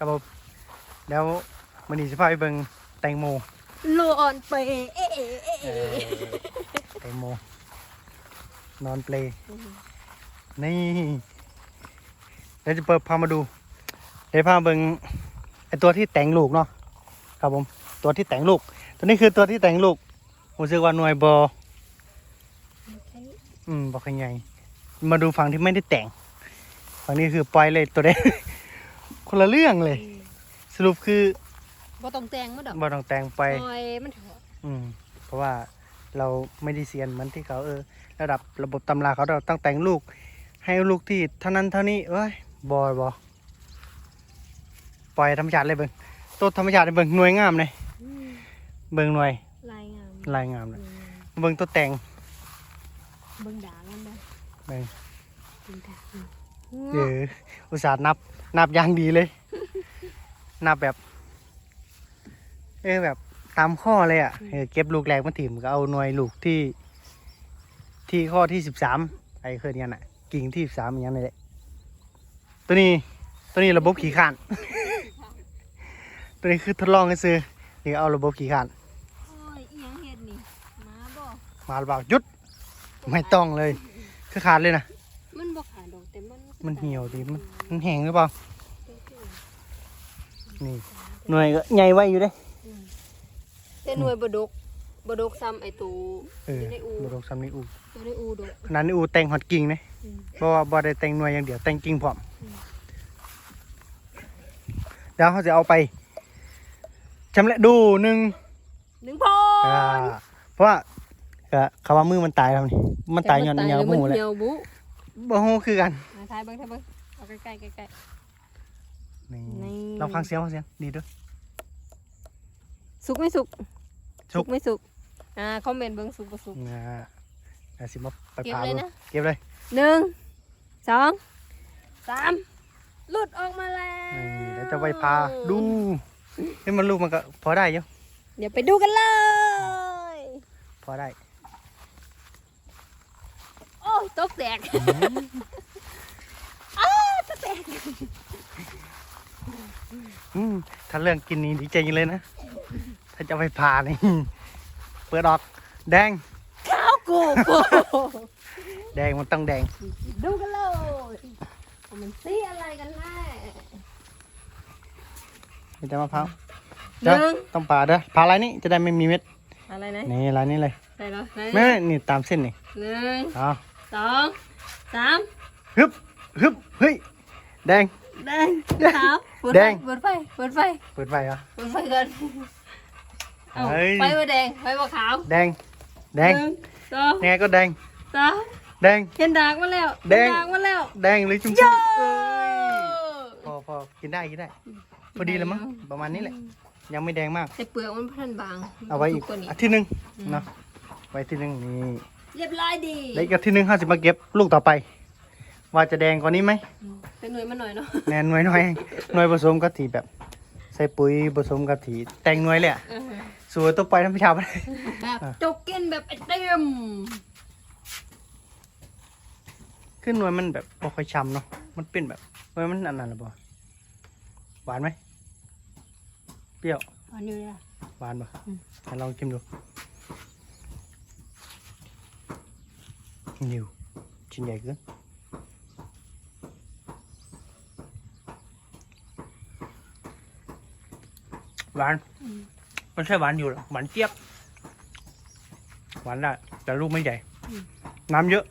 ครับผมแล้วมันนี้จะพาไปเบิ่งแตงโมโลออนเปเอะเอะเอะเอเอะอแตงโม นอนเปลนี่เดี๋ยวจะเปิดพามาดูเดี๋ยวพามาเบิ่งไอตัวที่แต่งลูกเนาะครับผมตัวที่แต่งลูก ตัวนี้คือตัวที่แต่งลูกผมรู้สึกว่าหน่วยบออืมบอกยังไงมาดูฝั่งที่ไม่ได้แต่ง ฝั่งนี้คือปล่อยเลยตัวเด็ คนละเรื่องเลย สรุปคือบ่ต้องแต่งมาดอกบ่ต้องแต่งไปปล่อยมันเถอะอืม เพราะว่าเราไม่ได้เซียนเหมือนที่เขาเออ ระดับระบบตำราเขาเราต้องแต่งลูก ให้ลูกที่เท่านั้นเท่านี้เอ้ยบอยบอปล่อยธรรมชาติเลยเบิ่งตัวธรรมชาติเลยเบิ่งหน่วยงามเลยอืมเบิ่งหน่วยลายงามลายงามเลยอืมเบิ่งตัวแต่งเบิ่งด่างมันได้เบิ่ง เบิ่งด่าง เอออุตส่าห์นับ นับอย่างดีเลย นับแบบ เออแบบตามข้อเลยอะเออเก็บลูกแรกมาถิ่มก็เอาหน่วยลูกที่ ที่ข้อที่สิบสามไอ้เคยเนี่ยน่ะ กิ่งที่สิบสามอย่างนี้แหละตัวนี้ ตัวนี้ระบบขี่ขาน ตัวนี้คือทดลองกันซื้อนี่เอาระบบขี่ขานโอ้ยอีหยังเฮ็ดนี่มาบ่มาหรือเปล่าหยุด ไม่ต้องเลย คือขาดเลยนะ มันบ่ขาดดอกแต่ มันมันเหี่ยวดิมันมันแห้งหรือเปล่า นี่ หน่วยก็ใหญ่ไว้อยู่เด้ แต่หน่วยบ่ดกบ่ดกซ้ำไอ้ตูเอออยู่ในอูบดอกซ้ำในอูอยู่ในอูดก ขนาดในอูแต่งหอดกิ่งนะอืม เพราะว่าบ่ได้แต่งหน่วยอย่างเดียวแต่งกิ่งพร้อมอืมเดี๋ยวเขาจะเอาไปชำละดูหนึ่ง หนึ่งพออ่าเพราะว่าก็คำว่ามือมันตายแล้วนี่มันตายย้อนแต่เหนียวมัหูนแหละเหี่ยวบุ บ่ฮู้คือกันมาถ่ายเบิ่งถ่ายเบิ่งเอาใกล้ๆใกล้ นี่ นี่ เราฟังเสียงฟังเสียงดีด้วยๆสุกไม่สุกสุก ไม่สุก อ่าคอมเมนต์เบิ่งสุกบ่สุก นะเดี๋ยวสิมาไปเก็บพาเลยดูนะ เก็บเลย หนึ่งสองสามหลุดออกมาแล้วนี่เดี๋ยวจะไปพาดูให้มันลูกมันก็พอได้อยู่เดี๋ยวไปดูกันเลย พอได้โอ้ ยตกแตกอ้าวตกแตกอืมถ้าเรื่องกินนี่ดีใจจริงเลยนะ ถ้าจะไปพานี่เปิดออกแดง ข้าวกูกูแดงมันต้องแดง ดูกันเลยว่ามันสีอะไรกันแน่ไม่จะมะพร้าวหนึ่งต้องผ่าเด้อผ่าลายนี้จะได้ไม่มีเม็ด อะไรนะนี่ลายนี้เลยใส่แล้วแม่นี่ตามเส้นนี่หนึ่งเอา สองสามฮึบฮึบเฮ้ยแดง แดงขาวเปิดแดไฟง เปิดไฟเปิดไฟเปิดไฟเหรอ เปิดไฟก่อนเอาเฮ้ย ไฟว่าแดงไฟว่าขาวแดง แดงหนึ่สองยังไงก็แดง สามแดง เห็นดากมาแล้วแดง เห็นดากมาแล้วแดงหรือชุ่มโย่ๆเอ้ยพอพอกินได้กินได้ พอดีแล้วมั้งประมาณนี้แหละ ยังไม่แดงมาก แต่เปลือกมันพันบางเอาไว้อีกสุกว่านี้อาทิตย์หนึ่งเนาะไว้อาที่หนึ่งนี่ เรียบร้อยดีแล้วอีกอาทิตย์หนึ่งห้าสิบมาเก็บลูกต่อไป ว่าจะแดงกว่านี้ไหมเป็นหน่วยมาหน่อยเนาะแนนหน่วยหน่อยหน่วยผสมกะทิแบบ ใส่ปุ๋ยผสมกะทิแต่งหน่วยเลยอะสวยตัวไปน้ำชาไปแบบจกกินแบบไอเต็มขึ้นหน่วยมันแบบบ่ค่อยช้ำเนาะมันเป็นแบบหน่วยมันอันนั้นหรือเปล่าหวานไหมเปรี้ยว อันนี้เลย หวานปะอืมให้ลองชิมดู นิวชิ้นใหญ่เกินหวานมันใช่หวานอยู่หรอกหวานเจี๊ยบหวานได้แต่ลูกไม่ใหญ่ น้ำเยอะ